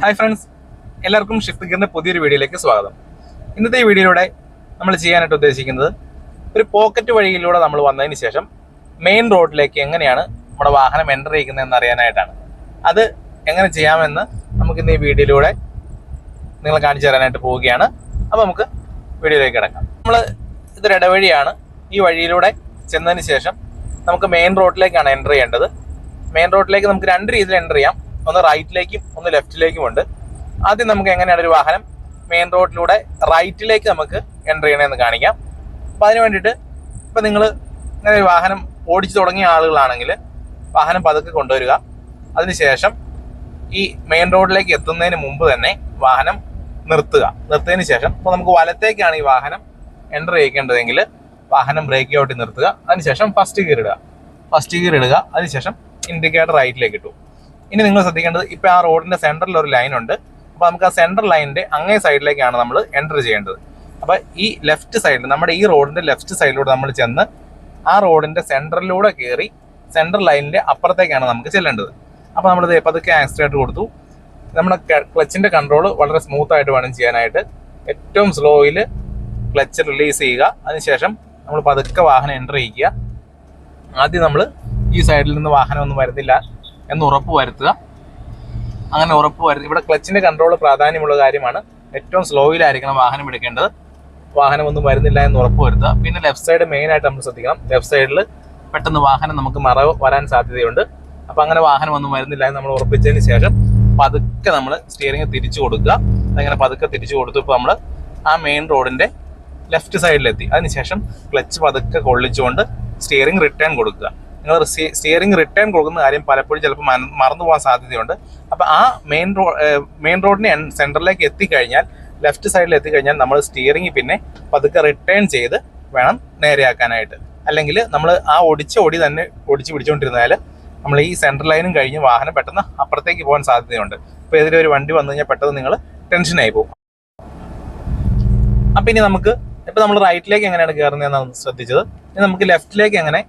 Hi friends എല്ലാവർക്കും shift ഗിയറിന്റെ പുതിയൊരു വീഡിയോയിലേക്ക് സ്വാഗതം. ഇന്നത്തെ ഈ വീഡിയോയിലൂടെ നമ്മൾ ചെയ്യാനായിട്ട് ഉദ്ദേശിക്കുന്നത് ഒരു പോക്കറ്റ് വഴിയിലൂടെ നമ്മൾ വന്നതിന് ശേഷം മെയിൻ റോഡിലേക്ക് എങ്ങനെയാണ് നമ്മുടെ വാഹനം എന്റർ ചെയ്യുന്നതെന്ന് അറിയാനായിട്ടാണ്. അത് എങ്ങനെ ചെയ്യാമെന്ന് നമുക്ക് ഇന്ന് ഈ വീഡിയോയിലൂടെ നിങ്ങൾ കാണിച്ചു തരാനായിട്ട് പോവുകയാണ്. അപ്പോൾ നമുക്ക് വീഡിയോയിലേക്ക് കിടക്കാം. നമ്മൾ ഇതൊരു ഇടവഴിയാണ്. ഈ വഴിയിലൂടെ ചെന്നതിന് ശേഷം നമുക്ക് മെയിൻ റോഡിലേക്കാണ് എന്റർ ചെയ്യേണ്ടത്. മെയിൻ റോഡിലേക്ക് നമുക്ക് രണ്ട് രീതിയിൽ എന്റർ ചെയ്യാം. ഒന്ന് റൈറ്റിലേക്കും ഒന്ന് ലെഫ്റ്റിലേക്കും ഉണ്ട് ആദ്യം നമുക്ക് എങ്ങനെയാണ് ഒരു വാഹനം മെയിൻ റോഡിലൂടെ റൈറ്റിലേക്ക് നമുക്ക് എന്റർ ചെയ്യണമെന്ന് കാണിക്കാം. അപ്പോൾ അതിന് വേണ്ടിയിട്ട് ഇപ്പം നിങ്ങൾ ഇങ്ങനെ ഒരു വാഹനം ഓടിച്ചു തുടങ്ങിയ ആളുകളാണെങ്കിൽ വാഹനം പതുക്കെ കൊണ്ടുവരിക. അതിനുശേഷം ഈ മെയിൻ റോഡിലേക്ക് എത്തുന്നതിന് മുമ്പ് തന്നെ വാഹനം നിർത്തുക. നിർത്തിയതിന് ശേഷം ഇപ്പോൾ നമുക്ക് വലത്തേക്കാണ് ഈ വാഹനം എന്റർ ചെയ്യിക്കേണ്ടതെങ്കിൽ വാഹനം ബ്രേക്ക് ഔട്ടിൽ നിർത്തുക. അതിനുശേഷം ഫസ്റ്റ് ഗിയർ ഇടുക. ഫസ്റ്റ് ഗിയർ ഇടുക. അതിനുശേഷം ഇൻഡിക്കേറ്റർ റൈറ്റിലേക്ക് ഇട്ടു. ഇനി നിങ്ങൾ ശ്രദ്ധിക്കേണ്ടത് ഇപ്പൊ ആ റോഡിന്റെ സെന്ററിൽ ഒരു ലൈൻ ഉണ്ട്. അപ്പൊ നമുക്ക് ആ സെന്റർ ലൈനിന്റെ അങ്ങേ സൈഡിലേക്കാണ് നമ്മൾ എന്റർ ചെയ്യേണ്ടത്. അപ്പൊ ഈ ലെഫ്റ്റ് സൈഡിൽ നമ്മുടെ ഈ റോഡിന്റെ ലെഫ്റ്റ് സൈഡിലൂടെ നമ്മൾ ചെന്ന് ആ റോഡിന്റെ സെന്ററിലൂടെ കയറി സെന്റർ ലൈനിന്റെ അപ്പുറത്തേക്കാണ് നമുക്ക് ചെല്ലേണ്ടത്. അപ്പൊ നമ്മൾ പതുക്കെ ആക്സിഡന്റ് കൊടുത്തു. നമ്മുടെ ക്ലച്ചിന്റെ കൺട്രോൾ വളരെ സ്മൂത്ത് ആയിട്ട് വേണം ചെയ്യാനായിട്ട്. ഏറ്റവും സ്ലോയിൽ ക്ലച്ച് റിലീസ് ചെയ്യുക. അതിനുശേഷം നമ്മൾ പതുക്കെ വാഹനം എന്റർ ചെയ്യിക്കുക. ആദ്യം നമ്മൾ ഈ സൈഡിൽ നിന്ന് വാഹനം ഒന്നും വരുന്നില്ല. എന്ന് ഉറപ്പ് വരുത്തുക. അങ്ങനെ ഉറപ്പ് വരുത്തുക ഇവിടെ ക്ലച്ചിന്റെ കൺട്രോൾ പ്രാധാന്യമുള്ള കാര്യമാണ്. ഏറ്റവും സ്ലോയിലായിരിക്കണം വാഹനം എടുക്കേണ്ടത്. വാഹനം ഒന്നും വരുന്നില്ല എന്ന് ഉറപ്പ് വരുത്തുക. പിന്നെ ലെഫ്റ്റ് സൈഡ് മെയിൻ ആയിട്ട് നമ്മൾ ശ്രദ്ധിക്കണം. ലെഫ്റ്റ് സൈഡിൽ പെട്ടെന്ന് വാഹനം നമുക്ക് മറവ് വരാൻ സാധ്യതയുണ്ട്. അപ്പൊ അങ്ങനെ വാഹനം ഒന്നും വരുന്നില്ല എന്ന് നമ്മൾ ഉറപ്പിച്ചതിന് ശേഷം പതുക്കെ നമ്മൾ സ്റ്റിയറിംഗ് തിരിച്ചു കൊടുക്കുക. അങ്ങനെ പതുക്കെ തിരിച്ചു കൊടുത്തു ഇപ്പോൾ നമ്മൾ ആ മെയിൻ റോഡിന്റെ ലെഫ്റ്റ് സൈഡിലെത്തി അതിനുശേഷം ക്ലച്ച് പതുക്കെ കൊള്ളിച്ചുകൊണ്ട് സ്റ്റിയറിംഗ് റിട്ടേൺ കൊടുക്കുക. നിങ്ങൾ സ്റ്റിയറിംഗ് റിട്ടേൺ കൊടുക്കുന്ന കാര്യം പലപ്പോഴും ചിലപ്പോൾ മറന്നു പോകാൻ സാധ്യതയുണ്ട്. അപ്പോൾ ആ മെയിൻ റോഡ് മെയിൻ റോഡിന് സെന്ററിലേക്ക് എത്തിക്കഴിഞ്ഞാൽ ലെഫ്റ്റ് സൈഡിൽ എത്തിക്കഴിഞ്ഞാൽ നമ്മൾ സ്റ്റിയറിംഗ് പിന്നെ പതുക്കെ റിട്ടേൺ ചെയ്ത് വേണം നേരെയാക്കാനായിട്ട്. അല്ലെങ്കിൽ നമ്മൾ ആ ഒടിച്ച ഒടി തന്നെ ഒടിച്ച് പിടിച്ചുകൊണ്ടിരുന്നാൽ നമ്മൾ ഈ സെൻട്രൽ ലൈനും കഴിഞ്ഞ് വാഹനം പെട്ടെന്ന് അപ്പുറത്തേക്ക് പോകാൻ സാധ്യതയുണ്ട്. അപ്പോൾ എതിരെ ഒരു വണ്ടി വന്നു കഴിഞ്ഞാൽ പെട്ടെന്ന് നിങ്ങൾ ടെൻഷനായി പോകും. അപ്പം ഇനി നമുക്ക് ഇപ്പം നമ്മൾ റൈറ്റിലേക്ക് എങ്ങനെയാണ് കയറുന്നതെന്നാണ് ശ്രദ്ധിച്ചത്. ഇനി നമുക്ക് ലെഫ്റ്റിലേക്ക് എങ്ങനെ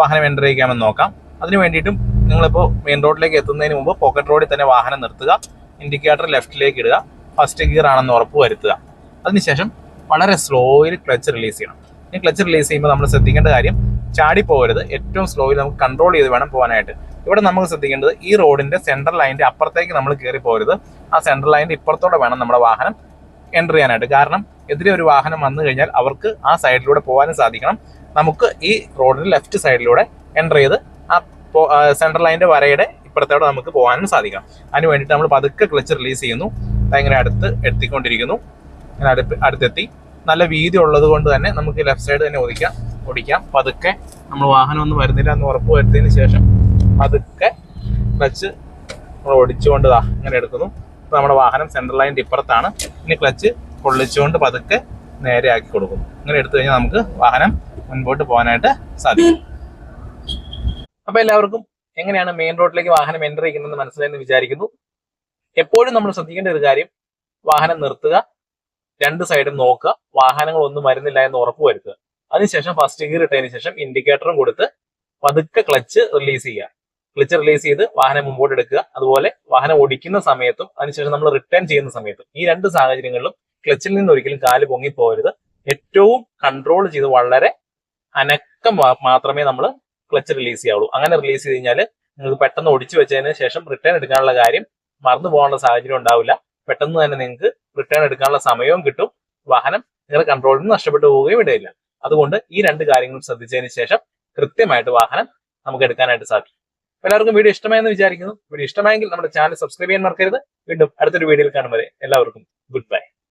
വാഹനം എന്റർ ചെയ്യിക്കാമെന്ന് നോക്കാം. അതിന് വേണ്ടിയിട്ടും നിങ്ങളിപ്പോൾ മെയിൻ റോഡിലേക്ക് എത്തുന്നതിന് മുമ്പ് പോക്കറ്റ് റോഡിൽ തന്നെ വാഹനം നിർത്തുക. ഇൻഡിക്കേറ്റർ ലെഫ്റ്റിലേക്ക് ഇടുക. ഫസ്റ്റ് ഗിയർ ആണെന്ന് ഉറപ്പ് വരുത്തുക. അതിനുശേഷം വളരെ സ്ലോയിൽ ക്ലച്ച് റിലീസ് ചെയ്യണം. ഈ ക്ലച്ച് റിലീസ് ചെയ്യുമ്പോൾ നമ്മൾ ശ്രദ്ധിക്കേണ്ട കാര്യം ചാടി പോകരുത്. ഏറ്റവും സ്ലോയിൽ നമുക്ക് കൺട്രോൾ ചെയ്ത് വേണം പോകാനായിട്ട്. ഇവിടെ നമുക്ക് ശ്രദ്ധിക്കേണ്ടത് ഈ റോഡിന്റെ സെൻട്രൽ ലൈനിന്റെ അപ്പുറത്തേക്ക് നമ്മൾ കയറി പോകരുത്. ആ സെൻട്രൽ ലൈനിന്റെ ഇപ്പുറത്തോടെ വേണം നമ്മുടെ വാഹനം എന്റർ ചെയ്യാനായിട്ട്. കാരണം എതിരെ ഒരു വാഹനം വന്നു കഴിഞ്ഞാൽ അവർക്ക് ആ സൈഡിലൂടെ പോകാനും സാധിക്കണം. നമുക്ക് ഈ റോഡിന്റെ ലെഫ്റ്റ് സൈഡിലൂടെ എന്റർ ചെയ്ത് ആ സെൻട്രൽ ലൈന്റെ വരയുടെ ഇപ്പുറത്തോടെ നമുക്ക് പോകാനും സാധിക്കണം. അതിന് വേണ്ടിയിട്ട് നമ്മൾ പതുക്കെ ക്ലച്ച് റിലീസ് ചെയ്യുന്നു. ഭയങ്കര അടുത്ത് എത്തിക്കൊണ്ടിരിക്കുന്നു. അങ്ങനെ അടുത്ത് അടുത്തെത്തി. നല്ല വീതി ഉള്ളത് കൊണ്ട് തന്നെ നമുക്ക് ലെഫ്റ്റ് സൈഡ് തന്നെ ഒതുക്കാം ഓടിക്കാം. പതുക്കെ നമ്മൾ വാഹനം ഒന്നും വരുന്നില്ല എന്ന് ഉറപ്പ് വരുത്തിയതിന് ശേഷം പതുക്കെ ക്ലച്ച് നമ്മൾ ഓടിച്ചുകൊണ്ട് ദാ ഇങ്ങനെ എടുക്കുന്നു. നമ്മുടെ വാഹനം സെൻട്രൽ ലൈന്റെ ഇപ്പുറത്താണ്. ഇനി ക്ലച്ച് പൊള്ളിച്ചുകൊണ്ട് പതുക്കെ നേരെ ആക്കി കൊടുക്കും. ഇങ്ങനെ എടുത്തു കഴിഞ്ഞാൽ നമുക്ക് വാഹനം മുൻപോട്ട് പോകാനായിട്ട് സാധിക്കും. അപ്പൊ എല്ലാവർക്കും എങ്ങനെയാണ് മെയിൻ റോഡിലേക്ക് വാഹനം എന്റർ ചെയ്യുന്നതെന്ന് മനസ്സിലായെന്ന് വിചാരിക്കുന്നു. എപ്പോഴും നമ്മൾ ശ്രദ്ധിക്കേണ്ട ഒരു കാര്യം വാഹനം നിർത്തുക രണ്ട് സൈഡും നോക്കുക വാഹനങ്ങൾ ഒന്നും വരുന്നില്ല എന്ന് ഉറപ്പ് വരുത്തുക. അതിനുശേഷം ഫസ്റ്റ് ഗിയർ ഇട്ടതിന് ശേഷം ഇൻഡിക്കേറ്ററും കൊടുത്ത് പതുക്കെ ക്ലച്ച് റിലീസ് ചെയ്യുക. ക്ലച്ച് റിലീസ് ചെയ്ത് വാഹനം മുമ്പോട്ട് എടുക്കുക. അതുപോലെ വാഹനം ഓടിക്കുന്ന സമയത്തും അതിനുശേഷം നമ്മൾ റിട്ടേൺ ചെയ്യുന്ന സമയത്തും ഈ രണ്ട് സാഹചര്യങ്ങളിലും ക്ലച്ചിൽ നിന്ന് ഒരിക്കലും കാൽ പൊങ്ങി പോകരുത്. ഏറ്റവും കൺട്രോൾ ചെയ്ത് വളരെ അനക്കം മാത്രമേ നമ്മൾ ക്ലച്ച് റിലീസ് ചെയ്യാവുള്ളൂ. അങ്ങനെ റിലീസ് ചെയ്ത് കഴിഞ്ഞാൽ നിങ്ങൾക്ക് പെട്ടെന്ന് ഒടിച്ചു വെച്ചതിന് ശേഷം റിട്ടേൺ എടുക്കാനുള്ള കാര്യം മറന്നു പോകാനുള്ള സാഹചര്യം ഉണ്ടാവില്ല. പെട്ടെന്ന് തന്നെ നിങ്ങൾക്ക് റിട്ടേൺ എടുക്കാനുള്ള സമയവും കിട്ടും. വാഹനം നിങ്ങളുടെ കൺട്രോളിൽ നിന്ന് നഷ്ടപ്പെട്ടു പോവുകയും ഇടയില്ല. അതുകൊണ്ട് ഈ രണ്ട് കാര്യങ്ങളും ശ്രദ്ധിച്ചതിന് ശേഷം കൃത്യമായിട്ട് വാഹനം നമുക്ക് എടുക്കാനായിട്ട് സാധിക്കും. എല്ലാവർക്കും വീഡിയോ ഇഷ്ടമായെന്ന് വിചാരിക്കുന്നു. വീഡിയോ ഇഷ്ടമായെങ്കിൽ നമ്മുടെ ചാനൽ സബ്സ്ക്രൈബ് ചെയ്യാൻ മറക്കരുത്. വീണ്ടും അടുത്തൊരു വീഡിയോയിൽ കാണും വരെ. എല്ലാവർക്കും ഗുഡ് ബൈ.